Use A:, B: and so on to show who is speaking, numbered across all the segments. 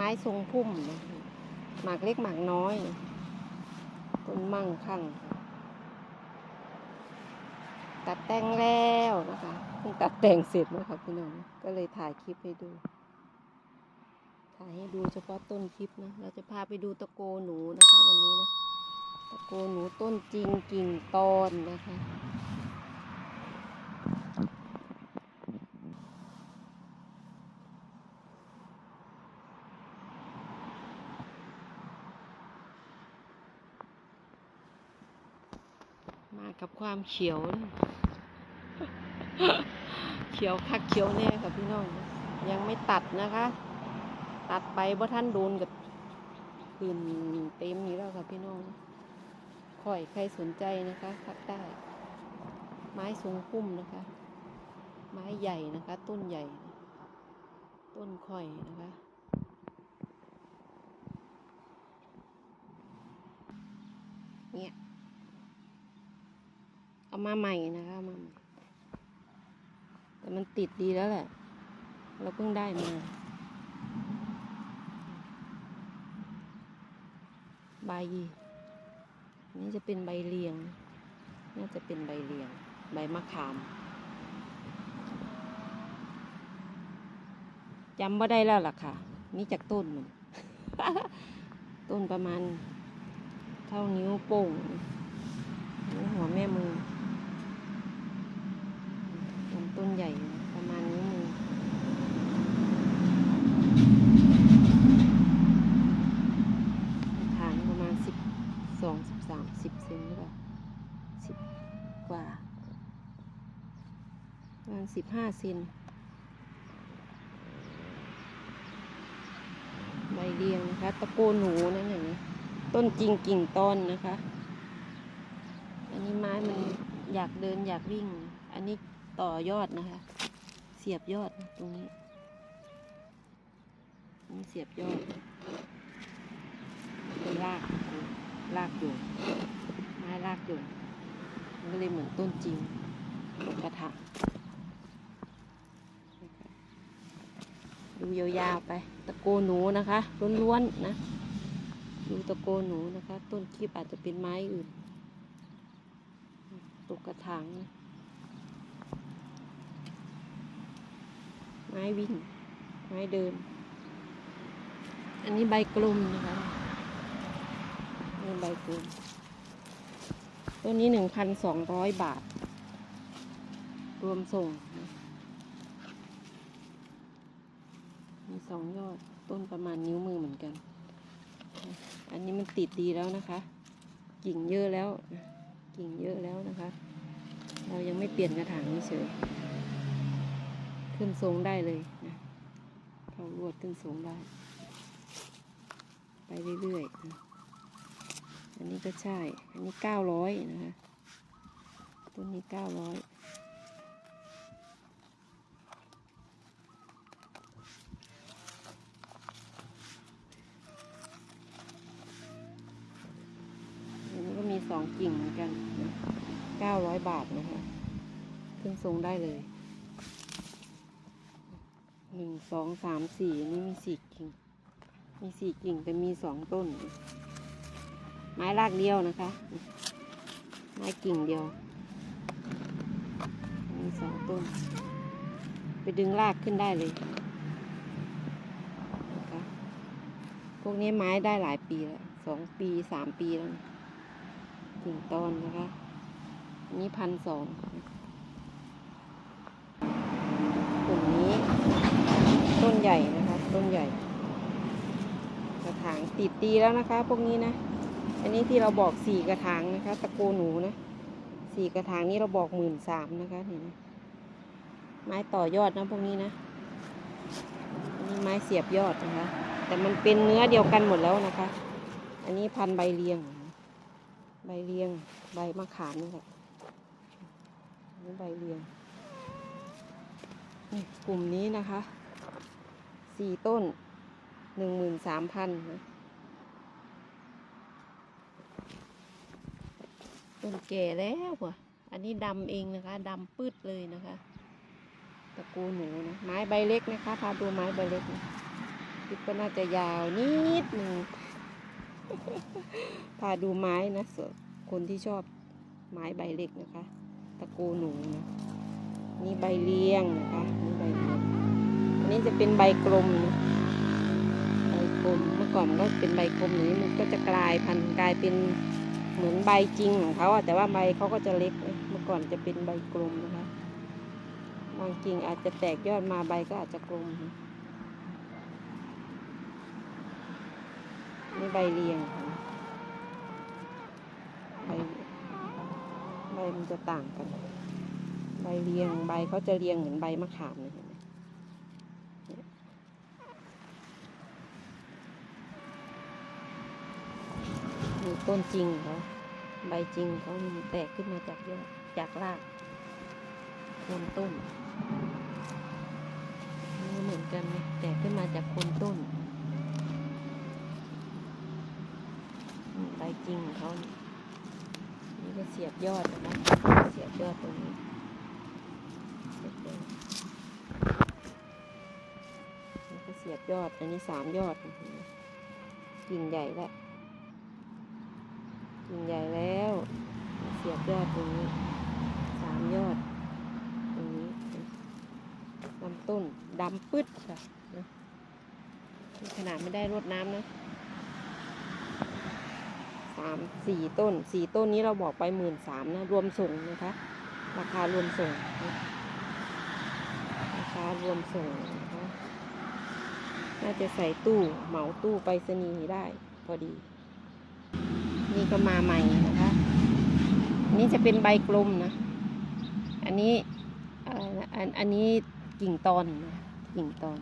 A: ไม้ทรงพุ่มนะคะหมากเล็กหมากน้อยต้นมั่งคั่งตัดแต่งแล้วนะคะเพิ่งตัดแต่งเสร็จนะคะพี่น้องก็เลยถ่ายคลิปให้ดู ถ่ายให้ดูเฉพาะต้นคลิปนะเราจะพาไปดูตะโกหนูนะคะ วันนี้นะตะโกหนูต้นจริงกิ่งตอนนะคะ มากับ ความเขียว เขียวคักเขียวแน่ค่ะพี่น้อง ยังไม่ตัดนะคะ ตัดไปเพราะท่านโดนกับคืนเต็มนี้แล้วค่ะพี่น้องข่อยใครสนใจนะคะทักได้ ไม้สูงพุ่มนะคะ ไม้ใหญ่นะคะ ต้นใหญ่ ต้นข่อยนะคะเนี่ย เอามาใหม่นะคะมาใหม่แต่มันติดดีแล้วแหละ เราเพิ่งได้มา ใบนนี้จะเป็นใบเลียง น่าจะเป็นใบเลียง ใบมะขามจำว่าได้แล้วล่ะค่ะ นี่จากต้นมัน ต้นประมาณเท่านิ้วโป้งนิ้วหัวแม่มือลำต้นใหญ่ประมาณนิ้วมือ ฐานประมาณสิบสองสิบสามสิบเซนหรือเปล่าสิบกว่าประมาณสิบ ห้าเซนใบเรียงนะคะ ตะโกนหนูนะอย่างนี้ต้นจริงกิ่งตอนนะคะ อันนี้ไม้มันอยากเดินอยากวิ่ง อันนี้ต่อยอดนะคะ เสียบยอดตรงนี้นี่เสียบยอดเป็นรากรากอยู่ไม้รากอยู่มันก็เลยเหมือนต้นจริงกระถาง ดูยาวๆไป ตะโกหนูนะคะล้วนๆนะ ดูตะโกหนูนะคะ ต้นคลิปอาจจะเป็นไม้อื่นตกกระถางนะไม้วิ่ง ไม้เดิน อันนี้ใบกลมนะคะนี่ใบกลมตัวนี้หนึ่งพันสองร้อยบาท รวมส่งนะ มีสองยอดต้นประมาณนิ้วมือเหมือนกัน อันนี้มันติดดีแล้วนะคะ กิ่งเยอะแล้ว กิ่งเยอะแล้วนะคะ เรายังไม่เปลี่ยนกระถางเฉยขึ้นทรงได้เลยนะเขาลวดขึ้นทรงได้ ไปเรื่อยๆนะอันนี้ก็ใช่ อันนี้เก้าร้อยนะคะ ต้นนี้เก้าร้อยอันนี้ก็มีสองกิ่งเหมือนกันเก้าร้อยบาทนะคะขึ้นท รงได้เลยหนึ่งสองสามสี่นนี้มีสี่กิ่ง มีสี่กิ่งแต่มีสองต้น ไม้รากเดียวนะคะ ไม้กิ่งเดียว มีสองต้น ไปดึงรากขึ้นได้เลยนะคะพวกนี้ไม้ได้หลายปีแล้วสองปีสามปีแล้วกิ่งตอนนะคะนนี้พันสองกลุ่มนี้ ต้นใหญ่นะคะ ต้นใหญ่ กระถางติดดีแล้วนะคะ พวกนี้นะ อันนี้ที่เราบอกสี่กระถางนะคะ ตะโกหนูนะสี่กระถางนี้เราบอกหมื่นสามนะคะเห็นไหมไม้ต่อยอดนะพวกนี้นะอันนี้ไม้เสียบยอดนะคะ แต่มันเป็นเนื้อเดียวกันหมดแล้วนะคะ อันนี้พันใบเลียง ใบเลียง ใบมะขามนี่แหละนนี้ใบเลียงนี่กลุ่มนี้นะคะ สี่ต้นหนึ่งหมื่นสามพันนะต้นแก่แล้วว่ะ อันนี้ดำเองนะคะดำปืดเลยนะคะ ตะกูหนูนะ ไม้ใบเล็กนะคะ พาดูไม้ใบเล็กนะคลิปก็น่าจะยาวนิดหนึ่งพาดูไม้นะส่วนคนที่ชอบไม้ใบเล็กนะคะ ตะโกหนูนะนี่ใบเลี้ยงนะคะนี่ใบเลี้ยง นี้จะเป็นใบกลม ใบกลม เมื่อก่อนก็เป็นใบกลมอย่างนี้มันก็จะกลายพันธุ์กลายเป็นเหมือนใบจริงของเขาแต่ว่าใบเขาก็จะเล็ก เมื่อก่อนจะเป็นใบกลมนะคะบางกิ่งอาจจะแตกยอดมาใบก็อาจจะกลมนี่ใบเรียงค่ะใบใบมันจะต่างกัน ใบเรียงใบเขาจะเรียงเหมือนใบมะขามเลยเห็นไหมเนี่ยมี ต้นจริงเขาใบจริงเขาแตกขึ้นมาจากยอดจากรากโคนต้นนี่เหมือนกันไหมแตกขึ้นมาจากโคนต้นใบจริงเขานี่นี่ก็เสียบยอดนะเสียบยอดตรงนี้เสียบยอดอันนี้สามยอดเห็นไหมกิ่งใหญ่แล้ว กิ่งใหญ่แล้ว เสียบยอดตรงนี้สามยอด ตรงนี้ลำต้นดำปึ๊ดค่ะนะขนาดไม่ได้รดน้ำนะสามสี่ต้นสี่ต้นนี้เราบอกไปหมื่นสามนะ รวมส่งนะคะ ราคารวมส่งนะราคารวมส่งนะคะน่าจะใส่ตู้เหมาตู้ไปรษณีย์ได้พอดี นี่ก็มาใหม่นะคะอันนี้จะเป็นใบกลมนะ อันนี้อันอันนี้กิ่งตอนนะกิ่งตอน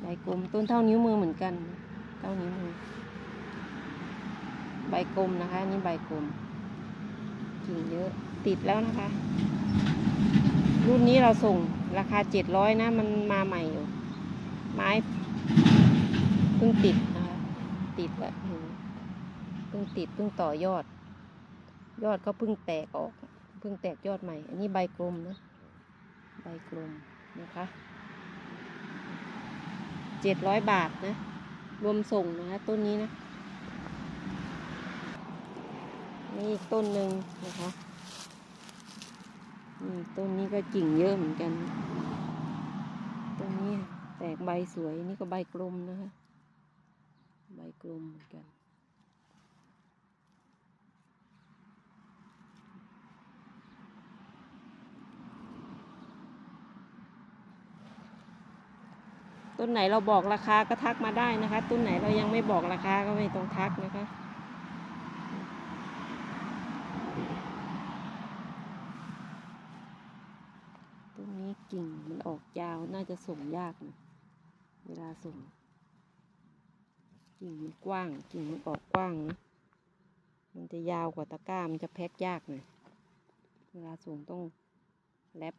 A: ใบกลมต้นเท่านิ้วมือเหมือนกันเท่านิ้วมือใบกลมนะคะอันนี่ใบกลมกิ่งเยอะติดแล้วนะคะ รุ่นนี้เราส่งราคาเจ็ดร้อยนะ มันมาใหม่อยู่ ไม้เพิ่งติดนะคะติดแบบนี้เพิ่งติดเพิ่งต่อยอด ยอดเขาเพิ่งแตกออกเพิ่งแตกยอดใหม่ อันนี้ใบกลมนะใบกลมนะคะเจ็ดร้อยบาทนะ รวมส่งนะคะต้นนี้นะนี่อีกต้นหนึ่งนะคะนี่ต้นนี้ก็กิ่งเยอะเหมือนกันต้นนี้แตกใบสวยนี่ก็ใบกลมนะคะใบกลมเหมือนกัน ต้นไหนเราบอกราคาก็ทักมาได้นะคะ ต้นไหนเรายังไม่บอกราคาก็ไม่ต้องทักนะคะต้นนี้กิ่งมันออกยาวน่าจะส่งยากนะ เวลาส่ง กิ่งมันกว้าง กิ่งมันออกกว้างนะ มันจะยาวกว่าตะกร้ามันจะแพ็คยากหน่อย เวลาส่งต้องแรป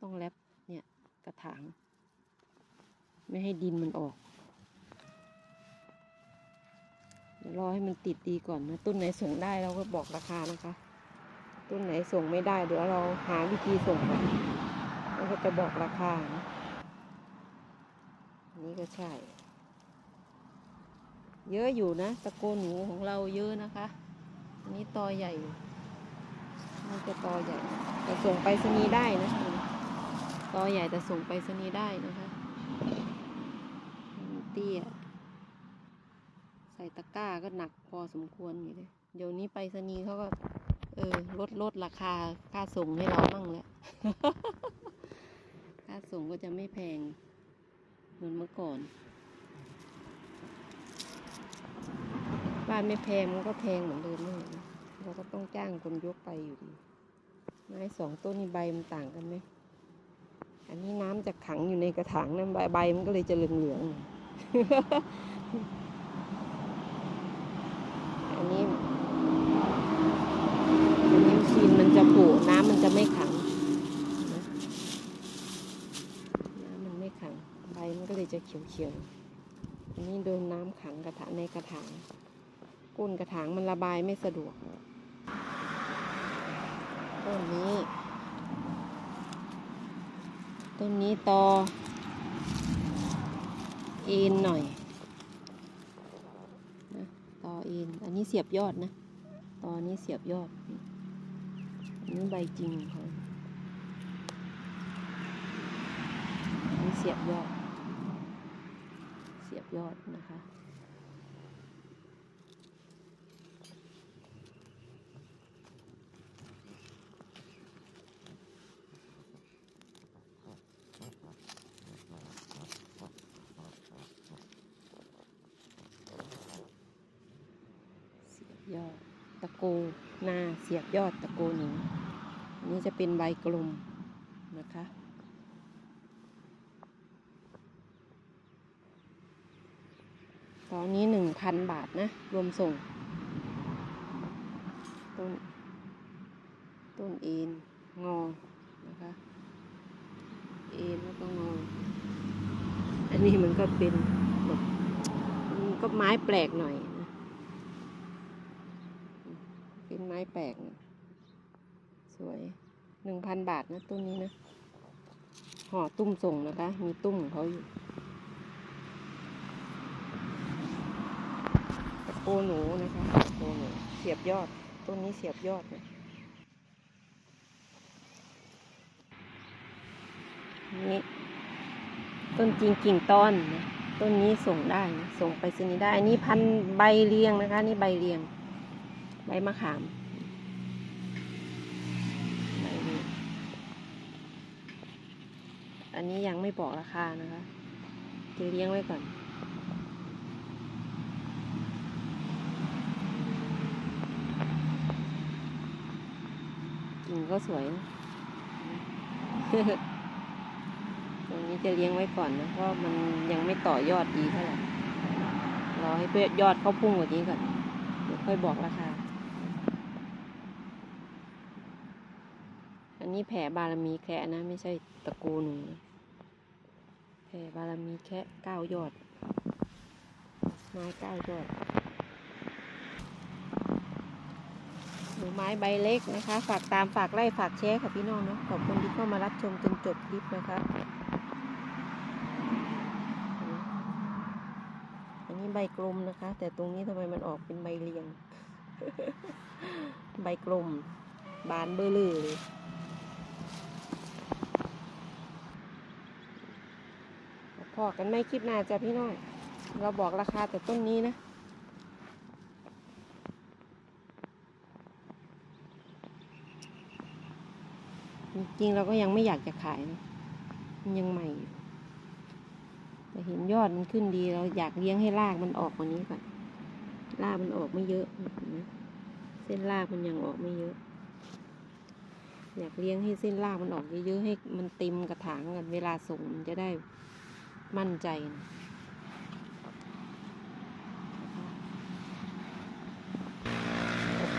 A: ต้องแรปเนี่ยกระถาง ไม่ให้ดินมันออกเดี๋ยวรอให้มันติดดีก่อนนะ ต้นไหนส่งได้เราก็บอกราคานะคะ ต้นไหนส่งไม่ได้เดี๋ยวเราหาวิธีส่งก่อนแล้วก็จะบอกราคานะอันนี้ก็ใช่ เยอะอยู่นะตะโกนหนูของเราเยอะนะคะอันนี้ตอใหญ่อยู่นี่ก็ตอใหญ่แต่ส่งไปรษณีย์ได้นะตอใหญ่แต่ส่งไปรษณีย์ได้นะคะ เตี้ย ใส่ตะกร้าก็หนักพอสมควรอยู่เลยเดี๋ยวนี้ไปรษณีเขาก็ เออลดลดราคาค่าส่งให้เรามั่งแหละค่าส่งก็จะไม่แพง เหมือนเมื่อก่อน บ้านไม่แพงมันก็แพงเหมือนเดิมนั่นแหละนะเราก็ต้องจ้างคนยกไปอยู่ดีไม้สองต้นนี่ใบมันต่างกันไหม อันนี้น้ำจะขังอยู่ในกระถางนะใบใบมันก็เลยจะเหลืองๆหน่ อันนี้อันนี้ชีนมันจะผล่น้ำมันจะไม่ขังน้ำมันไม่ขังใบมันก็เลยจะเขียวๆอันนี้โดนน้ำขังกระถางในกระถางก้นกระถางมันระบายไม่สะดวกต้นนี้ ต้นนี้ตอ อ็นหน่อยนะต่อเอ็นอันนี้เสียบยอดนะตอนี้เสียบยอดนี่อันนี้ใบจริงของเขาอันนี้เสียบยอด เสียบยอดนะคะ เสียบยอด ตะโกนาเสียบยอดตะโกหนิงอันนี้จะเป็นใบกลมนะคะ ตอนนี้หนึ่งพันบาทนะ รวมส่ง ต้น ต้นเอ็นงอ นะคะ เอ็นแล้วก็งอ อันนี้มันก็เป็นแบบมันก็ไม้แปลกหน่อย นะเป็นไม้แปลกนะสวยหนึ่งพันบาทนะต้นนี้นะห่อตุ้มส่งนะคะ มีตุ้มของเขาอยู่ตะโกหนูนะคะตะโกหนูเสียบยอดต้นนี้เสียบยอดนะนี่ต้นจริงกิ่งต้นนะต้นนี้ส่งได้นะส่งไปสนีย์ได้อันนี้พันใบเรียงนะคะ นี่ใบเรียง ใบมะขามใบเรียงอันนี้ยังไม่บอกราคานะคะจะเลี้ยงไว้ก่อน กิ่งก็สวย ตรงนี้จะเลี้ยงไว้ก่อนนะ เพราะมันยังไม่ต่อยอดดีเท่าไหร่รอให้เพื่อยอดเขาพุ่งกว่านี้ก่อน เดี๋ยวค่อยบอกราคา อั นนี้แผ่บารมีแค่นะ ไม่ใช่ตะกูลหนูนะแผ่บารมีแค่เก้ายอด ไม้เก้ายอดหนูไม้ใบเล็กนะคะ ฝากตามฝากไล่ฝากแชร์ค่ะพี่น้องเนาะขอบคุณที่เข้ามารับชมจนจบคลิปนะคะอันนี้ใบกลมนะคะ แต่ตรงนี้ทำไมมันออกเป็นใบเรียง ใบกลม บานเบอร์ลือเลย พอกันไม่คลิปหน้าจ้ะพี่น้อง เราบอกราคาแต่ต้นนี้นะจริงเราก็ยังไม่อยากจะขายนะมันยังใหม่อยู่แต่เห็นยอดมันขึ้นดีเราอยากเลี้ยงให้รากมันออกกว่านี้ก่อนรากมันออกไม่เยอะเห็นไหมเส้นรากมันยังออกไม่เยอะ อยากเลี้ยงให้เส้นรากมันออกเยอะๆให้มันเต็มกระถางกันเวลาส่งมันจะได้ มั่นใจนะ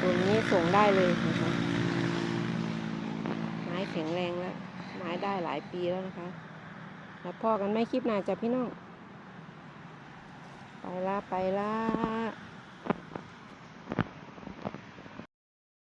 A: ตัวนี้ส่งได้เลยนะคะไม้แข็งแรงแล้ว ไม้ได้หลายปีแล้วนะคะ แล้วพอกันไม่คลิปหน้าจ้ะพี่น้อง ไปละไปละ